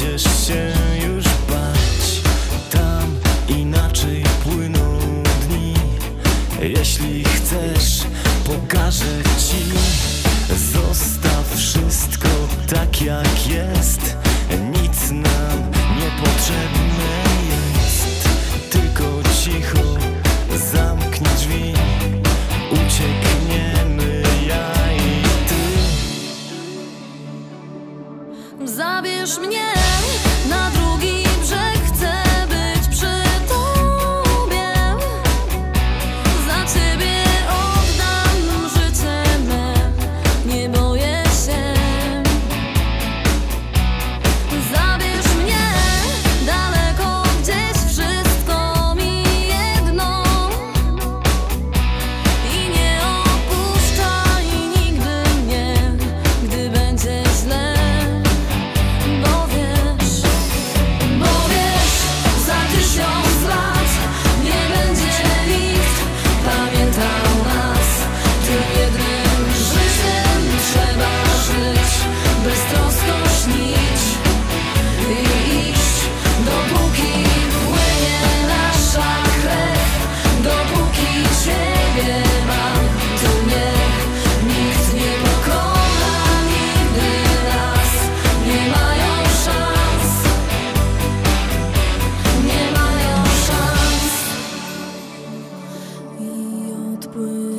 Nie będziesz się już bać. Tam inaczej płyną dni. Jeśli chcesz, pokażę ci. Zostaw wszystko tak jak jest. Nic nam niepotrzebne jest Zabierz mnie na drogę. would.